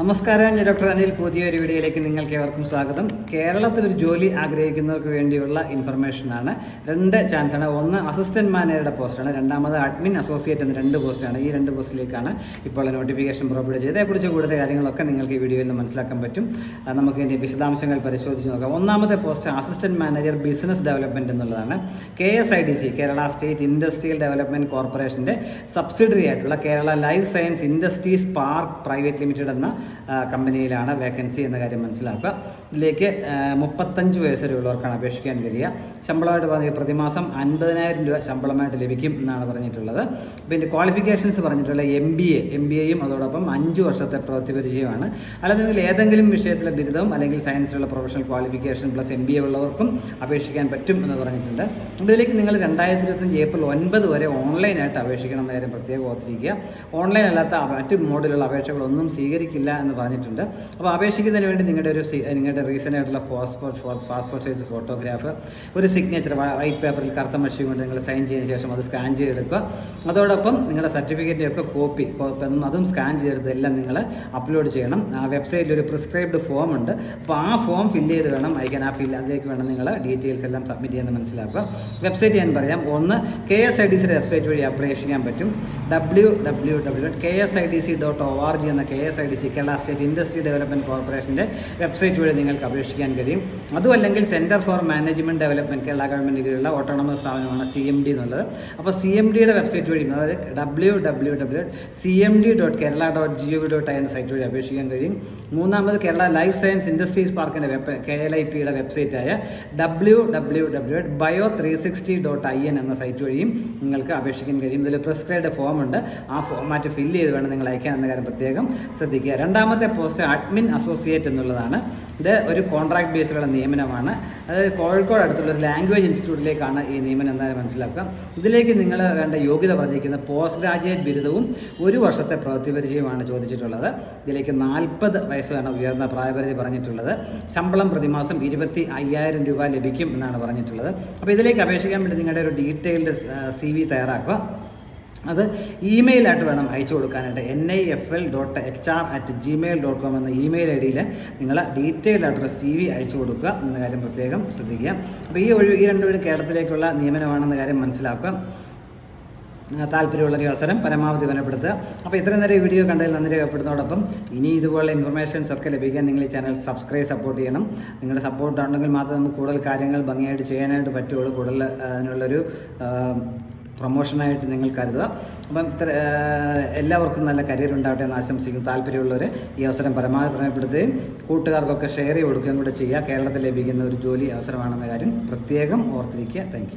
നമസ്കാരം ഞാൻ ഡോക്ടർ അനിൽ പുതിയൊരു വീഡിയോയിലേക്ക് നിങ്ങൾക്ക് ഏവർക്കും സ്വാഗതം. കേരളത്തിൽ ഒരു ജോലി ആഗ്രഹിക്കുന്നവർക്ക് വേണ്ടിയുള്ള ഇൻഫർമേഷനാണ്. രണ്ട് ചാൻസാണ്. ഒന്ന് അസിസ്റ്റന്റ് മാനേജറുടെ പോസ്റ്റാണ്. രണ്ടാമത് അഡ്മിൻ അസോസിയേറ്റ് എന്ന രണ്ട് പോസ്റ്റാണ്. ഈ രണ്ട് പോസ്റ്റിലേക്കാണ് ഇപ്പോൾ നോട്ടിഫിക്കേഷൻ പുറപ്പെടു ഇതേക്കുറിച്ച് കൂടുതൽ കാര്യങ്ങളൊക്കെ നിങ്ങൾക്ക് ഈ വീഡിയോയിൽ നിന്ന് മനസ്സിലാക്കാൻ പറ്റും. നമുക്ക് ഇതിന്റെ വിശദാംശങ്ങൾ പരിശോധിച്ച് നോക്കാം. ഒന്നാമത്തെ post assistant manager business development എന്നുള്ളതാണ്. K S I D C Kerala state industrial development കോർപ്പറേഷന്റെ സബ്സിഡറി ആയിട്ടുള്ള Kerala life science industries park private limited എന്ന കമ്പനിയിലാണ് വേക്കൻസി എന്ന കാര്യം മനസ്സിലാക്കുക. ഇതിലേക്ക് മുപ്പത്തഞ്ച് വയസ്സ് വരെയുള്ളവർക്കാണ് അപേക്ഷിക്കാൻ കഴിയുക. ശമ്പളമായിട്ട് പറഞ്ഞ പ്രതിമാസം അൻപതിനായിരം രൂപ ശമ്പളമായിട്ട് ലഭിക്കും എന്നാണ് പറഞ്ഞിട്ടുള്ളത്. പിന്നെ ക്വാളിഫിക്കേഷൻസ് പറഞ്ഞിട്ടുള്ള M B A M B എയും അതോടൊപ്പം അഞ്ച് വർഷത്തെ പ്രവൃത്തി പരിചയമാണ് അല്ലെങ്കിൽ ഏതെങ്കിലും വിഷയത്തിലെ ബിരുദവും അല്ലെങ്കിൽ സയൻസിലുള്ള professional qualification plus M B A ഉള്ളവർക്കും അപേക്ഷിക്കാൻ പറ്റും എന്ന് പറഞ്ഞിട്ടുണ്ട്. ഇതിലേക്ക് നിങ്ങൾ രണ്ടായിരത്തി ഇരുപത്തഞ്ച് ഏപ്രിൽ ഒൻപത് വരെ ഓൺലൈനായിട്ട് അപേക്ഷിക്കണം എന്ന കാര്യം പ്രത്യേകം ഓർത്തിരിക്കുക. ഓൺലൈൻ അല്ലാത്ത മറ്റ് മോഡിലുള്ള അപേക്ഷകളൊന്നും സ്വീകരിക്കില്ല എന്ന് പറഞ്ഞിട്ടുണ്ട്. അപ്പോൾ അപേക്ഷിക്കുന്നതിന് വേണ്ടി നിങ്ങളുടെ ഒരു നിങ്ങളുടെ റീസെന്റ് ആയിട്ടുള്ള പാസ്പോർട്ട് പാസ്പോർട്ട് സൈസ് ഫോട്ടോഗ്രാഫ് ഒരു സിഗ്നേച്ചർ വൈറ്റ് പേപ്പറിൽ കറുത്ത മഷി കൊണ്ട് നിങ്ങൾ സൈൻ ചെയ്തതിന് ശേഷം അത് സ്കാൻ ചെയ്തെടുക്കുക. അതോടൊപ്പം നിങ്ങളുടെ സർട്ടിഫിക്കറ്റിന്റെ ഒക്കെ കോപ്പി അതും സ്കാൻ ചെയ്തെടുത്തെല്ലാം നിങ്ങൾ അപ്ലോഡ് ചെയ്യണം. ആ വെബ്സൈറ്റിൽ ഒരു പ്രിസ്ക്രൈബ്ഡ് ഫോം ഉണ്ട്. അപ്പോൾ ആ ഫോം ഫില്ല് ചെയ്ത് വേണം അയക്കാൻ. ആ ഫില്ല് അതിലേക്ക് വേണം നിങ്ങൾ ഡീറ്റെയിൽസ് എല്ലാം സബ്മിറ്റ് ചെയ്യാൻ മനസ്സിലാക്കുക. വെബ്സൈറ്റ് ഞാൻ പറയാം. ഒന്ന് കെ എസ് ഐ ഡി സിയുടെ വെബ്സൈറ്റ് വഴി അപ്ലൈ ചെയ്യാൻ പറ്റും. W W W K S I D C dot O R G എന്ന K S I D C Kerala state industry development കോർപ്പറേഷന്റെ വെബ്സൈറ്റ് വഴി നിങ്ങൾക്ക് അപേക്ഷിക്കാൻ കഴിയും. അതുമല്ലെങ്കിൽ centre for management development Kerala government കീഴിലുള്ള ഓട്ടോണമസ് സ്ഥാപനമാണ് സി എം ഡി എന്നുള്ളത്. അപ്പോൾ സി എം ഡിയുടെ വെബ്സൈറ്റ് വഴി അതായത് W W W C M D dot Kerala dot G V dot I site വഴി അപേക്ഷിക്കാൻ കഴിയും. മൂന്നാമത് കേരള ലൈഫ് സയൻസ് ഇൻഡസ്ട്രീസ് പാർക്കിന്റെ വെബ് കെ എൽ ഐ പിയുടെ വെബ്സൈറ്റായ W W W dot bio three sixty dot I N എന്ന site വഴിയും നിങ്ങൾക്ക് അപേക്ഷിക്കാൻ കഴിയും. ഇതിൽ പ്രിസ്ക്രൈബ്ഡ് ഫോം ഉണ്ട്. ആ ഫോമാറ്റ് ഫില്ല് ചെയ്ത് വേണം നിങ്ങൾ അയക്കാൻ എന്ന കാര്യം പ്രത്യേകം ശ്രദ്ധിക്കുക. രണ്ടാമത്തെ പോസ്റ്റ് അഡ്മിൻ അസോസിയേറ്റ് എന്നുള്ളതാണ്. ഇത് ഒരു കോൺട്രാക്ട് ബേസിലുള്ള നിയമനമാണ്. അതായത് കോഴിക്കോട് അടുത്തുള്ള ഒരു ലാംഗ്വേജ് ഇൻസ്റ്റിറ്റ്യൂട്ടിലേക്കാണ് ഈ നിയമനം എന്തായാലും മനസ്സിലാക്കുക. ഇതിലേക്ക് നിങ്ങൾ വേണ്ട യോഗ്യത പറഞ്ഞിരിക്കുന്ന പോസ്റ്റ് ഗ്രാജുവേറ്റ് ബിരുദവും ഒരു വർഷത്തെ പ്രവൃത്തി പരിചയമാണ് ചോദിച്ചിട്ടുള്ളത്. ഇതിലേക്ക് നാൽപ്പത് വയസ്സാണ് ഉയർന്ന പ്രായപരിധി പറഞ്ഞിട്ടുള്ളത്. ശമ്പളം പ്രതിമാസം ഇരുപത്തി അയ്യായിരം രൂപ ലഭിക്കും എന്നാണ് പറഞ്ഞിട്ടുള്ളത്. അപ്പോൾ ഇതിലേക്ക് അപേക്ഷിക്കാൻ വേണ്ടി നിങ്ങളുടെ ഒരു ഡീറ്റെയിൽഡ് സി വി തയ്യാറാക്കുക. അത് ഇമെയിലായിട്ട് വേണം അയച്ചു കൊടുക്കാനായിട്ട്. N I F L dot H R at Gmail dot com എന്ന ഇമെയിൽ ഐ ഡിയിൽ നിങ്ങൾ ഡീറ്റെയിൽഡ് ആയിട്ടൊരു സി വി അയച്ചു കൊടുക്കുക എന്ന കാര്യം പ്രത്യേകം ശ്രദ്ധിക്കുക. അപ്പോൾ ഈ ഒഴിവ് ഈ രണ്ടുപേരും കേരളത്തിലേക്കുള്ള നിയമനമാണെന്ന കാര്യം മനസ്സിലാക്കുക. താല്പര്യമുള്ള ഒരു അവസരം പരമാവധി വനപ്പെടുത്തുക അപ്പോൾ ഇത്രയും നേരം വീഡിയോ കണ്ടതിൽ നന്ദി രേഖപ്പെടുന്നതോടൊപ്പം ഇനി ഇതുപോലുള്ള ഇൻഫർമേഷൻസ് ഒക്കെ ലഭിക്കാൻ നിങ്ങൾ ഈ ചാനൽ സബ്സ്ക്രൈബ് സപ്പോർട്ട് ചെയ്യണം. നിങ്ങളുടെ സപ്പോർട്ട് ഉണ്ടെങ്കിൽ മാത്രമേ നമുക്ക് കൂടുതൽ കാര്യങ്ങൾ ഭംഗിയായിട്ട് ചെയ്യാനായിട്ട് പറ്റുള്ളൂ. കൂടുതൽ അതിനുള്ളൊരു പ്രൊമോഷനായിട്ട് നിങ്ങൾ കരുതുക. അപ്പം എല്ലാവർക്കും നല്ല കരിയർ ഉണ്ടാവട്ടെ എന്ന് ആശംസിക്കുന്നു. താല്പര്യമുള്ളവർ ഈ അവസരം പരമാവധി പ്രയോജനപ്പെടുത്തുകയും കൂട്ടുകാർക്കൊക്കെ ഷെയർ ചെയ്ത് കൊടുക്കുകയും കൂടെ ചെയ്യുക. കേരളത്തിൽ ലഭിക്കുന്ന ഒരു ജോലി അവസരമാണെന്ന കാര്യം പ്രത്യേകം ഓർത്തിരിക്കുക. താങ്ക്